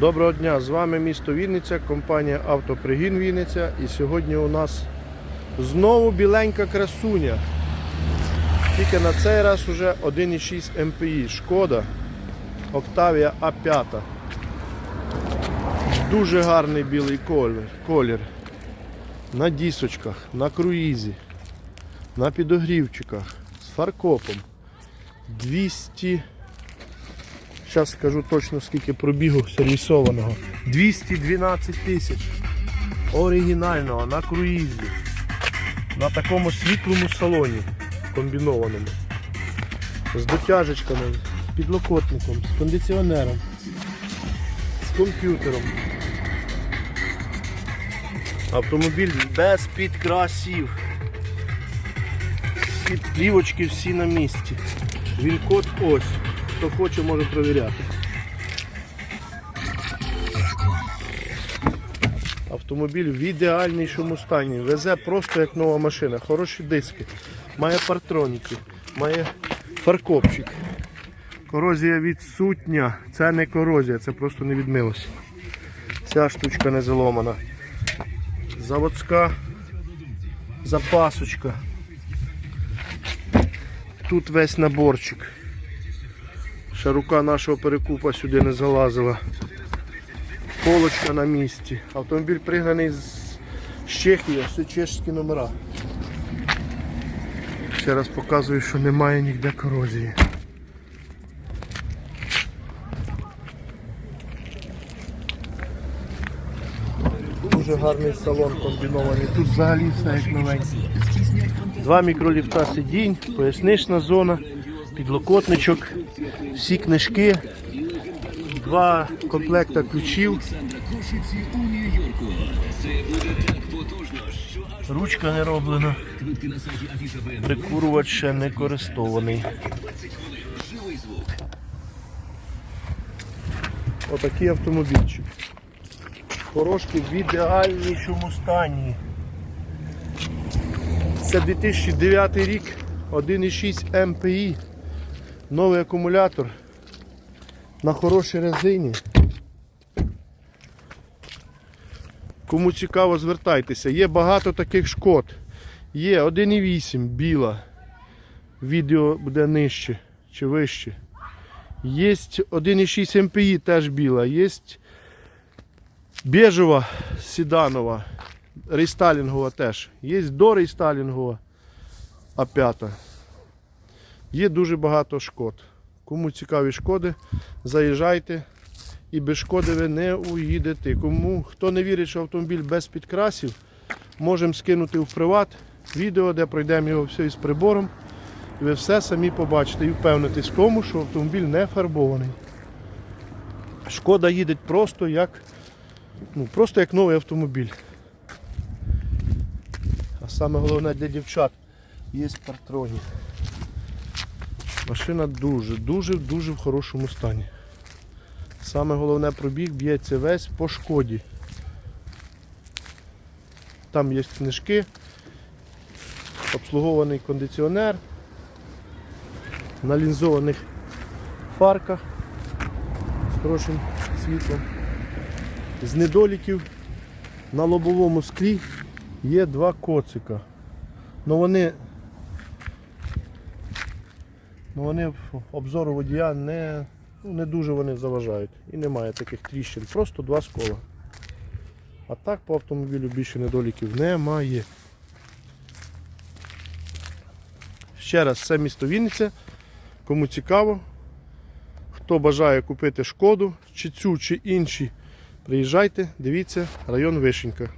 Доброго дня, з вами місто Вінниця, компанія Автопригін Вінниця. І сьогодні у нас знову біленька красуня. Тільки на цей раз уже 1,6 МПІ. Шкода Octavia A5. Дуже гарний білий колір. колір. На дісочках, на круїзі, на підогрівчиках, з фаркопом. 200. Зараз скажу точно скільки пробігу сервісованого. 212 тисяч. Оригінального на круїзі. На такому світлому салоні комбінованому. З дотяжечками, з підлокотником, з кондиціонером, з комп'ютером. Автомобіль без підкрасів. Всі плівочки всі на місці. Він код ось. Хто хоче, може перевіряти. Автомобіль в ідеальнішому стані. Везе просто як нова машина. Хороші диски. Має партроніки, має фаркопчик. Корозія відсутня. Це не корозія, це просто не відмилося. Ця штучка не заломана. Заводська запасочка. Тут весь наборчик. Ще рука нашого перекупа сюди не залазила. Полочка на місці. Автомобіль пригнаний з Чехії, все чешські номера. Ще раз показую, що немає ніде корозії. Дуже гарний салон комбінований. Тут взагалі все як новенький. Два мікроліфта сидінь, пояснична зона, підлокотничок, всі книжки, два комплекта ключів. Ручка не роблена. Прикурувач ще не користований. Отакий автомобільчик. Хорошки в ідеальнішому стані. Це 2009 рік, 1,6 МПІ, новий акумулятор на хорошій резині. Кому цікаво, звертайтеся. Є багато таких шкод. Є 1,8 біла. Відео буде нижче чи вище. Є 1,6 МПІ теж біла. Є бежева седанова, рейстайлінгова теж. Є до рейстайлінгова А5. Є дуже багато шкод. Кому цікаві шкоди, заїжджайте і без шкоди ви не уїдете. Кому хто не вірить, що автомобіль без підкрасів, можемо скинути в приват відео, де пройдемо його все із прибором. І ви все самі побачите і впевнитесь в тому, що автомобіль не фарбований. Шкода їде просто як, ну, просто як новий автомобіль. А саме головне для дівчат є партроні. Машина дуже, дуже, дуже в хорошому стані. Саме головне пробіг б'ється весь по шкоді. Там є книжки, обслугований кондиціонер, на лінзованих фарках з хорошим світлом. З недоліків на лобовому склі є два коцика. Ну вони Ну вони обзору водія не, ну, не дуже вони заважають. І немає таких тріщин. Просто два скола. А так по автомобілю більше недоліків немає. Ще раз, це місто Вінниця. Кому цікаво, хто бажає купити шкоду, чи цю, чи інші, приїжджайте, дивіться, район Вишенька.